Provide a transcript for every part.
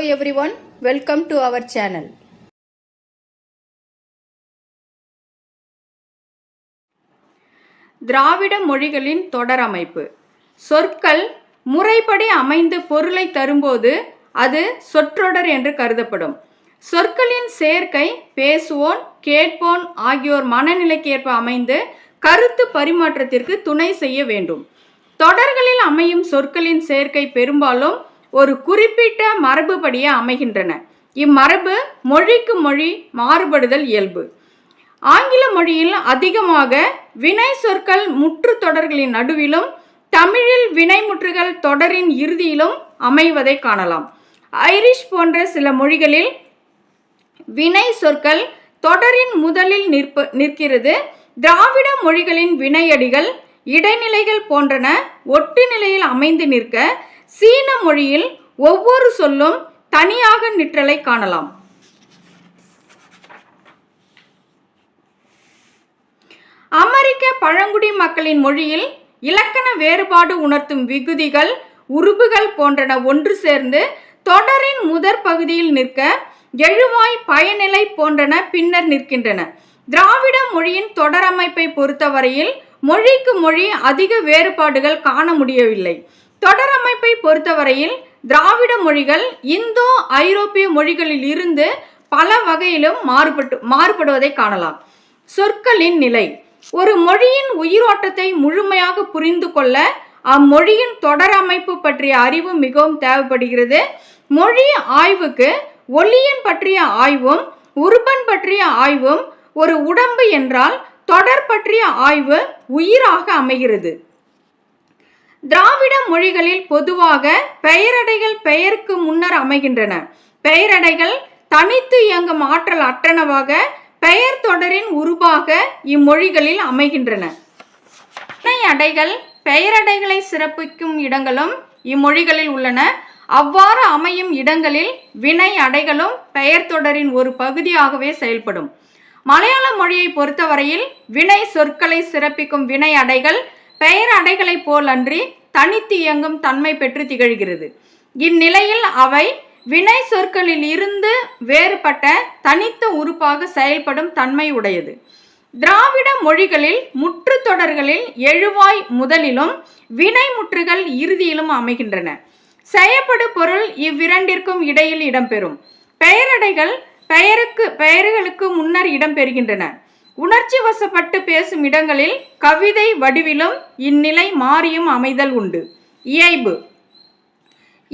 Hello everyone welcome to our channel திராவிட மொழிகளின் தொடரமைப்பு சொற்கள் முறைப்படி அமைந்து பொருளை தரும்போது அது சொற்றொடர் என்று கருதப்படும். சொற்களின் சேர்க்கை பேசுவோன் கேட்போன் ஆகியோர் மனநிலைக்கேற்ப அமைந்து கருத்து பரிமாற்றத்திற்கு துணை செய்ய வேண்டும். தொடர்களில் அமையும் சொற்களின் சேர்க்கை பெரும்பாலும் ஒரு குறிப்பிட்ட மரபுபடியே அமைகின்றன. இம்மரபு மொழிக்கு மொழி மாறுபடுதல் இயல்பு. ஆங்கில மொழியில் அதிகமாக வினை சொற்கள் முற்று தொடர்களின் நடுவிலும் தமிழில் வினைமுற்றுகள் தொடரின் இறுதியிலும் அமைவதை காணலாம். ஐரிஷ் போன்ற சில மொழிகளில் வினை சொற்கள் தொடரின் முதலில் நிற்ப நிற்கிறது. திராவிட மொழிகளின் வினையடிகள் இடைநிலைகள் போன்றன ஒட்டு நிலையில் அமைந்து நிற்க சீன மொழியில் ஒவ்வொரு சொல்லும் தனியாக நிற்றலை காணலாம். அமெரிக்க பழங்குடி மக்களின் மொழியில் இலக்கண வேறுபாடு உணர்த்தும் விகுதிகள் உருபுகள் போன்றன ஒன்று சேர்ந்து தொடரின் முதற் பகுதியில் நிற்க எழுவாய் பயனிலை போன்றன பின்னர் நிற்கின்றன. திராவிட மொழியின் தொடரமைப்பை பொறுத்தவரையில் மொழிக்கு மொழி அதிக வேறுபாடுகள் காண முடியவில்லை. தொடரமைப்பை பொறுத்தவரையில் திராவிட மொழிகள் இந்தோ ஐரோப்பிய மொழிகளில் இருந்து பல வகையிலும் மாறுபட்டு மாறுபடுவதை காணலாம். சொற்களின் நிலை. ஒரு மொழியின் உயிரோட்டத்தை முழுமையாக புரிந்து கொள்ள அம்மொழியின் தொடரமைப்பு பற்றிய அறிவு மிகவும் தேவைப்படுகிறது. மொழி ஆய்வுக்கு ஒளியின் பற்றிய ஆய்வும் உருபன் பற்றிய ஆய்வும் ஒரு உடம்பு என்றால் தொடர் பற்றிய ஆய்வு உயிராக அமைகிறது. திராவிட மொழிகளில் பொதுவாக பெயரடைகள் பெயருக்கு முன்னர் அமைகின்றன. பெயரடைகள் தனித்து இயங்கும் ஆற்றல் அற்றனவாக பெயர் தொடரின் உருவாக இம்மொழிகளில் அமைகின்றன. அடைகள் பெயரடைகளை சிறப்பிக்கும் இடங்களும் இம்மொழிகளில் உள்ளன. அவ்வாறு அமையும் இடங்களில் வினை அடைகளும் பெயர் தொடரின் ஒரு பகுதியாகவே செயல்படும். மலையாள மொழியை பொறுத்தவரையில் வினை சொற்களை சிறப்பிக்கும் வினை அடைகள் பெயர் அடைகளைப் போலன்றி தனித்து இயங்கும் தன்மை பெற்று திகழ்கிறது. இந்நிலையில் அவை வினை சொற்களில் இருந்து வேறுபட்ட தனித்த உறுப்பாக செயல்படும் தன்மை உடையது. திராவிட மொழிகளில் முற்று தொடர்களில் எழுவாய் முதலிலும் வினை முற்றுகள் இறுதியிலும் அமைகின்றன. செயப்படு பொருள் இவ்விரண்டிற்கும் இடையில் இடம்பெறும். பெயரடைகள் பெயருக்கு பெயர்களுக்கு முன்னர் இடம்பெறுகின்றன. உணர்ச்சி வசப்பட்டு பேசும் இடங்களில் கவிதை வடிவிலும் இந்நிலை மாறியும் அமைதல் உண்டு. இயைபு.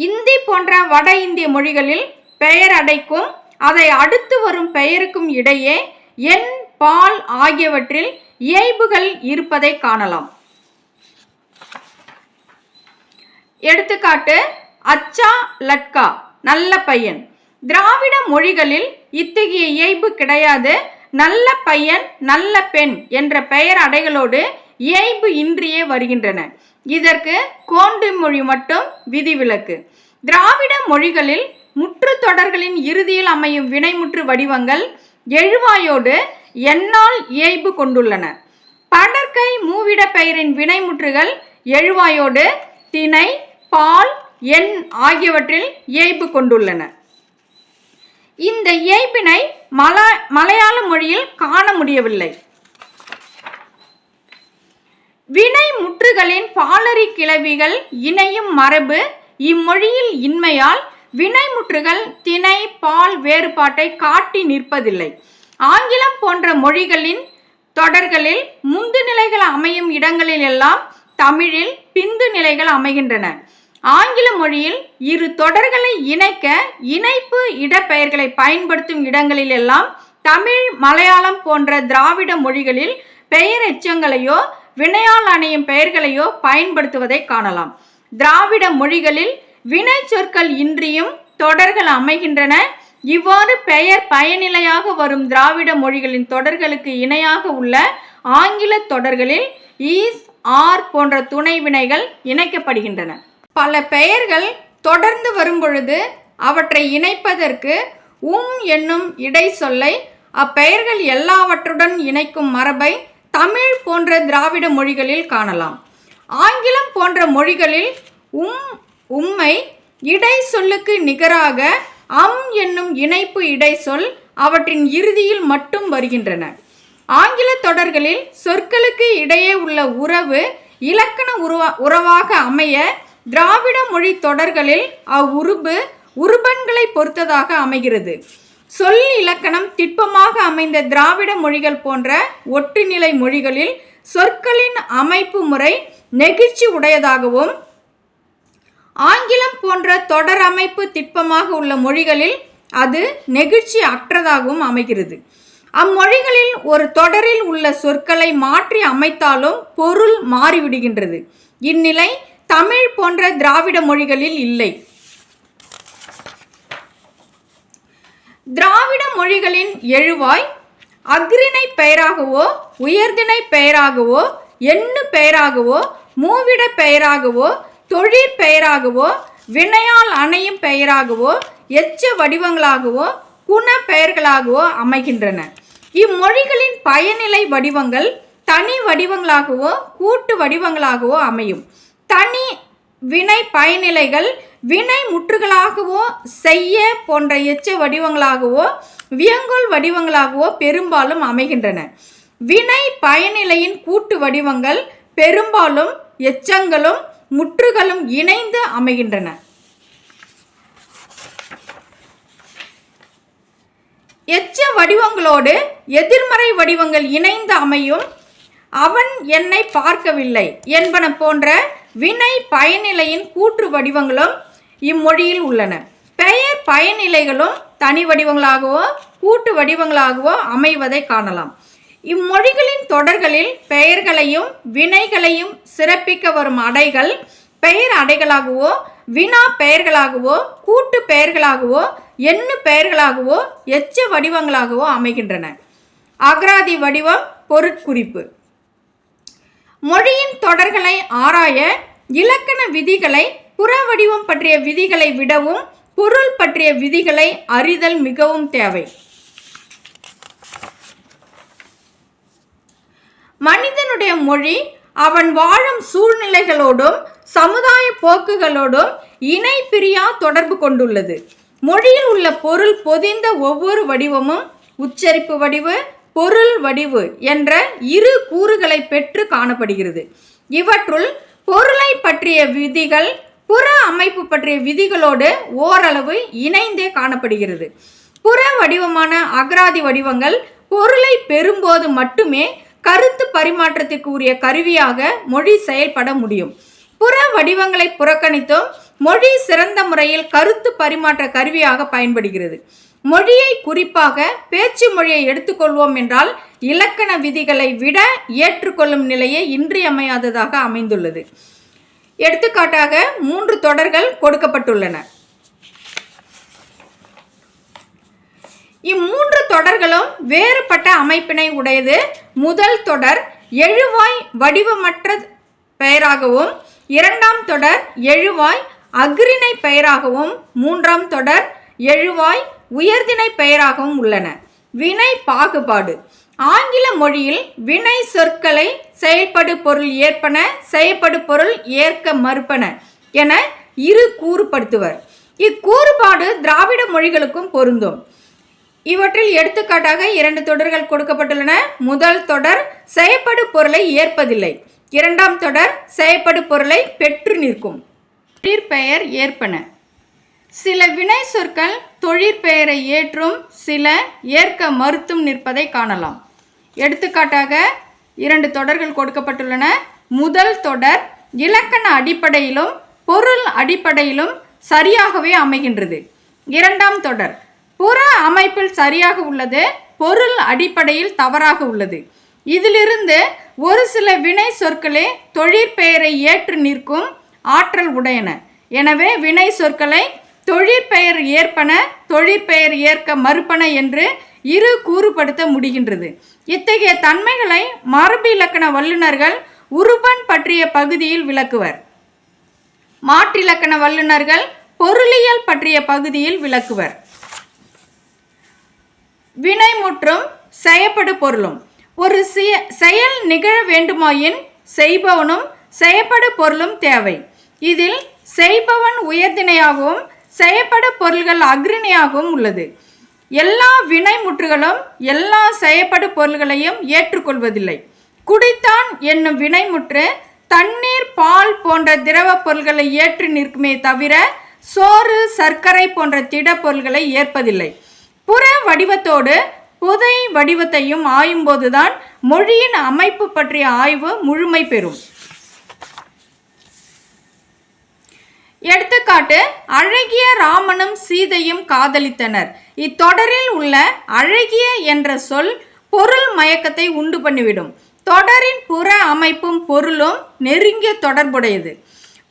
இந்தி போன்ற வட இந்திய மொழிகளில் பெயர் அடைக்கும் அதை அடுத்து வரும் பெயருக்கும் இடையே எண் பால் ஆகியவற்றில் இயைபுகள் இருப்பதை காணலாம். எடுத்துக்காட்டு அச்சா லட்கா நல்ல பையன். திராவிட மொழிகளில் இத்தகைய இயைபு கிடையாது. நல்ல பையன் நல்ல பெண் என்ற பெயர் அடைகளோடு இயைபு இன்றியே வருகின்றன. இதற்கு கோண்டு மொழி மட்டும் விதிவிலக்கு. திராவிட மொழிகளில் முற்று தொடர்களின் இறுதியில் அமையும் வினைமுற்று வடிவங்கள் எழுவாயோடு எண்ணால் இயைபு கொண்டுள்ளன. படற்கை மூவிட பெயரின் வினைமுற்றுகள் எழுவாயோடு திணை பால் எண் ஆகியவற்றில் இயைபு கொண்டுள்ளன. இந்த இயைபினை மல மலையாள மொழியில் காண முடியவில்லை. வினை முற்றுகளின் பாலரி கிளவிகள் இணையும் மரபு இம்மொழியில் இன்மையால் வினைமுற்றுகள் திணை பால் வேறுபாட்டை காட்டி நிற்பதில்லை. ஆங்கிலம் போன்ற மொழிகளின் தொடர்களில் முந்து நிலைகள் அமையும் இடங்களில் எல்லாம் தமிழில் பிந்து நிலைகள் அமைகின்றன. ஆங்கில மொழியில் இரு தொடர்களை இணைக்க இணைப்பு இடப்பெயர்களை பயன்படுத்தும் இடங்களில் எல்லாம் தமிழ் மலையாளம் போன்ற திராவிட மொழிகளில் பெயர் எச்சங்களையோ வினையால் அணையும் பெயர்களையோ பயன்படுத்துவதை காணலாம். திராவிட மொழிகளில் வினை சொற்கள் இன்றியும் தொடர்கள் அமைகின்றன. இவ்வாறு பெயர் பயனிலையாக வரும் திராவிட மொழிகளின் தொடர்களுக்கு இணையாக உள்ள ஆங்கில தொடர்களில் ஈஸ் ஆர் போன்ற துணை வினைகள் இணைக்கப்படுகின்றன. பல பெயர்கள் தொடர்ந்து வரும்பொழுது அவற்றை இணைப்பதற்கு உம் என்னும் இடை சொல்லை அப்பெயர்கள் எல்லாவற்றுடன் இணைக்கும் மரபை தமிழ் போன்ற திராவிட மொழிகளில் காணலாம். ஆங்கிலம் போன்ற மொழிகளில் உம் உம்மை இடை சொல்லுக்கு நிகராக அம் என்னும் இணைப்பு இடைச்சொல் அவற்றின் இறுதியில் மட்டும் வருகின்றன. ஆங்கில தொடர்களில் சொற்களுக்கு இடையே உள்ள உறவு இலக்கண உருவா உறவாக அமைய திராவிட மொழி தொடர்களில் அவ்வுருபு உருபன்களை பொறுத்ததாக அமைகிறது. சொல் இலக்கணம் திட்பமாக அமைந்த திராவிட மொழிகள் போன்ற ஒட்டுநிலை மொழிகளில் சொற்களின் அமைப்பு முறை நெகிழ்ச்சி உடையதாகவும் ஆங்கிலம் போன்ற தொடர் அமைப்பு திட்பமாக உள்ள மொழிகளில் அது நெகிழ்ச்சி அற்றதாகவும் அமைகிறது. அம்மொழிகளில் ஒரு தொடரில் உள்ள சொற்களை மாற்றி அமைத்தாலும் பொருள் மாறிவிடுகின்றது. இந்நிலை தமிழ் போன்ற திராவிட மொழிகளில் இல்லை. திராவிட மொழிகளின் எழுவாய் அக்ரிணை பெயராகவோ உயர்திணை பெயராகவோ எண்ணு பெயராகவோ மூவிட பெயராகவோ தொழிற் பெயராகவோ வினையால் அணையும் பெயராகவோ எச்ச வடிவங்களாகவோ குண பெயர்களாகவோ அமைகின்றன. இம்மொழிகளின் பயனிலை வடிவங்கள் தனி வடிவங்களாகவோ கூட்டு வடிவங்களாகவோ அமையும். தனி வினை பயனிலைகள் வினை முற்றுகளாகவோ செய்ய போன்ற எச்ச வடிவங்களாகவோ வியங்கோல் வடிவங்களாகவோ பெரும்பாலும் அமைகின்றன. வினை பயனிலையின் கூட்டு வடிவங்கள் பெரும்பாலும் எச்சங்களும் முற்றுகளும் இணைந்து அமைகின்றன. எச்ச வடிவங்களோடு எதிர்மறை வடிவங்கள் இணைந்து அமையும். அவன் என்னை பார்க்கவில்லை என்பன போன்ற வினை பயனிலையின் கூற்று வடிவங்களும் இம்மொழியில் உள்ளன. பெயர் பயனிலைகளும் தனி வடிவங்களாகவோ கூட்டு வடிவங்களாகவோ அமைவதை காணலாம். இம்மொழிகளின் தொடர்களில் பெயர்களையும் வினைகளையும் சிறப்பிக்க வரும் அடைகள் பெயர் அடைகளாகவோ வினா பெயர்களாகவோ கூட்டு பெயர்களாகவோ எண்ணு பெயர்களாகவோ எச்ச வடிவங்களாகவோ அமைகின்றன. அகராதி வடிவம் பொருட்குறிப்பு. மொழியின் தொடர்களை ஆராய இலக்கண விதிகளை புற வடிவம் பற்றிய விதிகளை விடவும் பொருள் பற்றிய விதிகளை அறிதல் மிகவும் தேவை. மனிதனுடைய மொழி அவன் வாழும் சூழ்நிலைகளோடும் சமுதாய போக்குகளோடும் இணை பிரியா தொடர்பு கொண்டுள்ளது. மொழியில் உள்ள பொருள் பொதிந்த ஒவ்வொரு வடிவமும் உச்சரிப்பு வடிவு பொருள் வடிவு என்ற இரு கூறுகளை பெற்று காணப்படுகிறது. இவற்றுள் பொருளை பற்றிய விதிகள் புற அமைப்பு பற்றிய விதிகளோடு ஓரளவு இணைந்தே காணப்படுகிறது. புற வடிவமான அகராதி வடிவங்கள் பொருளை பெறும்போது மட்டுமே கருத்து பரிமாற்றத்திற்கு உரிய கருவியாக மொழி செயல்பட முடியும். புற வடிவங்களை புறக்கணித்தும் மொழி சிறந்த முறையில் கருத்து பரிமாற்ற கருவியாக பயன்படுகிறது. மொழியை குறிப்பாக பேச்சு மொழியை எடுத்துக்கொள்வோம் என்றால் இலக்கண விதிகளை விட ஏற்றுக்கொள்ளும் நிலையே இன்றியமையாததாக அமைந்துள்ளது. எடுத்துக்காட்டாக மூன்று தொடர்கள் கொடுக்கப்பட்டுள்ளன. இம்மூன்று தொடர்களும் வேறுபட்ட அமைப்பினை உடையது. முதல் தொடர் எழுவாய் வடிவமற்ற பெயராகவும் இரண்டாம் தொடர் எழுவாய் அக்ரிணை பெயராகவும் மூன்றாம் தொடர் எழுவாய் உயர்திணை பெயராகவும் உள்ளன. வினை பாகுபாடு. ஆங்கில மொழியில் வினை சொற்களை செயல்படு பொருள் ஏற்பன செயற்படு பொருள் ஏற்க மறுப்பன என இரு கூறுபடுத்துவர். இக்கூறுபாடு திராவிட மொழிகளுக்கும் பொருந்தும். இவற்றில் எடுத்துக்காட்டாக இரண்டு தொடர்கள் கொடுக்கப்பட்டுள்ளன. முதல் தொடர் செயற்படு பொருளை ஏற்பதில்லை. இரண்டாம் தொடர் செயற்படு பொருளை பெற்று நிற்கும். பெயர் ஏற்பன. சில வினை சொற்கள் தொழிற்பெயரை ஏற்றும் சில ஏற்க மறுத்தும் நிற்பதை காணலாம். எடுத்துக்காட்டாக இரண்டு தொடர்கள் கொடுக்கப்பட்டுள்ளன. முதல் தொடர் இலக்கண அடிப்படையிலும் பொருள் அடிப்படையிலும் சரியாகவே அமைகின்றது. இரண்டாம் தொடர் புற அமைப்பில் சரியாக உள்ளது பொருள் அடிப்படையில் தவறாக உள்ளது. இதிலிருந்து ஒரு சில வினை சொற்களே தொழிற்பெயரை ஏற்று நிற்கும் ஆற்றல் உடையன. எனவே வினை சொற்களை தொழிற்பெயர் ஏற்பன தொழிற்பெயர் ஏற்க மறுப்பன என்று இரு கூறுபடுத்த முடிகின்றது. இத்தகைய தன்மைகளை மரபு இலக்கண வல்லுநர்கள் உருபன் பற்றிய பகுதியில் விளக்குவர். மாற்றிலக்கண வல்லுநர்கள் பொருளியல் பற்றிய பகுதியில் விளக்குவர். வினை முற்றும் செயப்படு பொருளும். ஒரு சிய- செயல் நிகழ வேண்டுமாயின் செய்பவனும் செயப்படு பொருளும் தேவை. இதில் செய்பவன் உயர்தினையாகவும் செயப்படு பொருள்கள் அக்ரணியாகவும் உள்ளது. எல்லா வினைமுற்றுகளும் எல்லா செயப்படு பொருள்களையும் ஏற்றுக்கொள்வதில்லை. குடித்தான் என்னும் வினைமுற்று தண்ணீர் பால் போன்ற திரவ பொருள்களை ஏற்று நிற்குமே தவிர சோறு சர்க்கரை போன்ற திட பொருள்களை ஏற்பதில்லை. புற வடிவத்தோடு புதை வடிவத்தையும் ஆயும்போதுதான் மொழியின் அமைப்பு பற்றிய ஆய்வு முழுமை பெறும். எடுத்துக்காட்டு அழகிய ராமனும் சீதையும் காதலித்தனர். இத்தொடரில் உள்ள அழகிய என்ற சொல் பொருள் மயக்கத்தை உண்டு பண்ணிவிடும். தொடரின் புற அமைப்பும் பொருளும் நெருங்கிய தொடர்புடையது.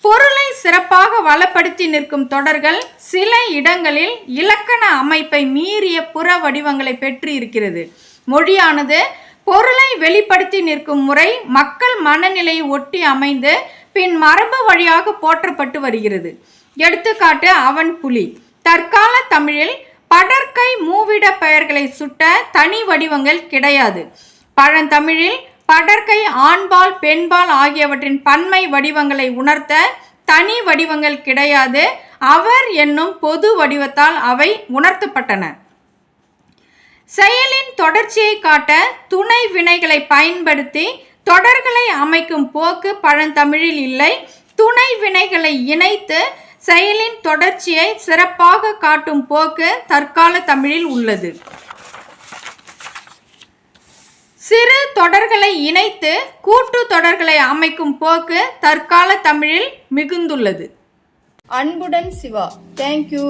பொருளை சிறப்பாக வளப்படுத்தி நிற்கும் தொடர்கள் சில இடங்களில் இலக்கண அமைப்பை மீறிய புற வடிவங்களை பெற்று இருக்கிறது. மொழியானது பொருளை வெளிப்படுத்தி நிற்கும் முறை மக்கள் மனநிலையை ஒட்டி அமைந்து பின் மரபு வழியாக போற்றப்பட்டு வருகிறது. எடுத்துக்காட்டு அவன் புலி. தற்கால தமிழில் படற்கை மூவிட பெயர்களை சுட்ட தனி வடிவங்கள் கிடையாது. பழந்தமிழில் படற்கை ஆண்பால் பெண்பால் ஆகியவற்றின் பன்மை வடிவங்களை உணர்த்த தனி வடிவங்கள் கிடையாது. அவர் என்னும் பொது வடிவத்தால் அவை உணர்த்தப்பட்டன. செயலின் தொடர்ச்சியை காட்ட துணை வினைகளை பயன்படுத்தி தொடர்களை அமைக்கும் போக்கு பழந்தமிழில் இல்லை. துணை வினைகளை இணைத்து செயலின் தொடர்ச்சியை சிறப்பாக காட்டும் போக்கு தற்கால தமிழில் உள்ளது. சிறு தொடர்களை இணைத்து கூட்டு தொடர்களை அமைக்கும் போக்கு தற்கால தமிழில் மிகுந்துள்ளது. அன்புடன் சிவா தேங்க்யூ